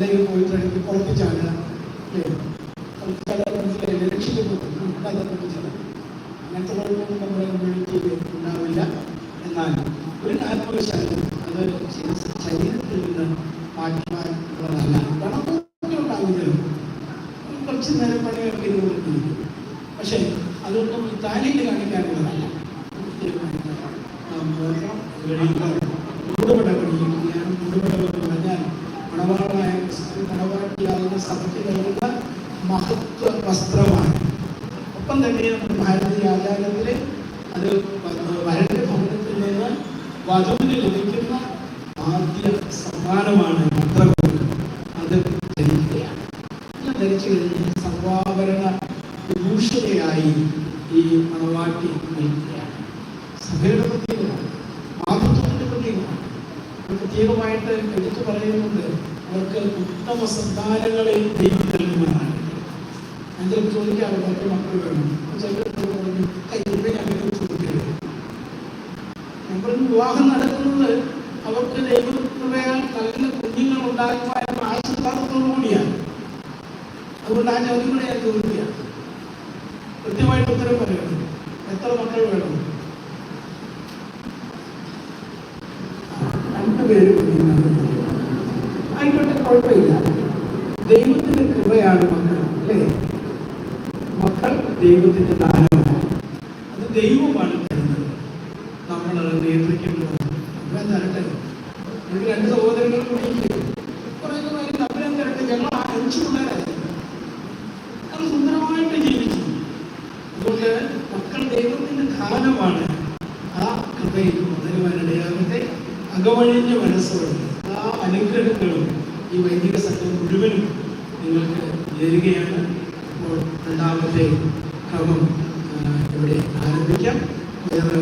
അല്ലെങ്കിൽ പോയിട്ട് കുളപ്പിച്ചാണ് കുളപ്പിച്ചാൽ മനസ്സിലായില്ല ഉണ്ടാകാൻ പറ്റില്ല അങ്ങനത്തെ കുഴപ്പമൊന്നും നമ്മുടെ കമ്മ്യൂണിറ്റിയിൽ ഉണ്ടാവില്ല. എന്നാൽ ഒരു ആത്മവിശ്വാസം അത് ശരീരത്തിൽ നിന്ന് മാറ്റുവാനുള്ളതല്ല പണമൊക്കെ ഉണ്ടാകുന്നതിലും കുറച്ച് നേരം പണിയൊക്കെ ഇതുകൊണ്ട് പക്ഷേ അതൊന്നും ഇത്താലിയിൽ കാണിക്കാനുള്ളതല്ല. മൂടുപട ക്രിസ്തു മണവാട്ടിയാകുന്ന സഭയ്ക്ക് നൽകുന്ന മഹത്വ വസ്ത്രമാണ്. ഒപ്പം തന്നെ നമ്മുടെ ഭാരതീയ ആചാരത്തിൽ അത് വരന്റെ ഭവനത്തിൽ നിന്ന് വധുവിന് ലഭിക്കുന്ന ആദ്യ സമ്മാനമാണ് മന്ത്രം അത് ധരിക്കുകയാണ്. ധരിച്ചു കഴിഞ്ഞ് സർവാഭരണ വിഭൂഷിതയായി ഈ മണവാട്ടി നിൽക്കുകയാണ്. സഭയുടെ പ്രത്യേകമാണ് മാതൃത്വത്തിന്റെ പ്രത്യേകമാണ് പ്രത്യേകമായിട്ട് എടുത്തു പറയുന്നുണ്ട്. അവർക്ക് ഉത്തമ സന്താനങ്ങളെ ദൈവം നൽകുമെന്നാണ് ചിലപ്പോൾ ചോദിക്കാറുണ്ട് എത്ര മക്കൾ വേണം. പറഞ്ഞു കയ്യിൽ അങ്ങനെ ചോദിക്കരുത്. നമ്മൾ വിവാഹം നടക്കുന്നത് അവർക്ക് ദൈവകൃപയാൽ നല്ല കുഞ്ഞുങ്ങൾ ഉണ്ടാകുവാനുള്ള ആശീർവാദത്തോടു കൂടിയാണ്. അതുകൊണ്ട് ആ കൂടെ ഞാൻ ചോദിക്കുകയാണ് കൃത്യമായിട്ട് ഉത്തരം പറയണം. എത്ര മക്കൾ വേണം? രണ്ടുപേരും കുഴപ്പമില്ല. ദൈവത്തിന്റെ കൃപയാണ് മക്കൾ അല്ലേ? മക്കൾ ദൈവത്തിന്റെ ദാനമാണ്. അത് ദൈവമാണ് തരുന്നത് നമ്മളത് നിയന്ത്രിക്കുന്നത് നമ്മളെ തരട്ടെ. എനിക്ക് രണ്ട് സഹോദരങ്ങൾ കൂടി അത് സുന്ദരമായിട്ട് ദൈവത്തിന്റെ ആ ആ അനുഗ്രഹങ്ങളും ഈ വൈദിക സംഘം മുഴുവനും നിങ്ങൾക്ക് നേരുകയാണ്. അപ്പോൾ രണ്ടാമത്തെ ക്രമം ഇവിടെ ആരംഭിക്കാം. വേറെ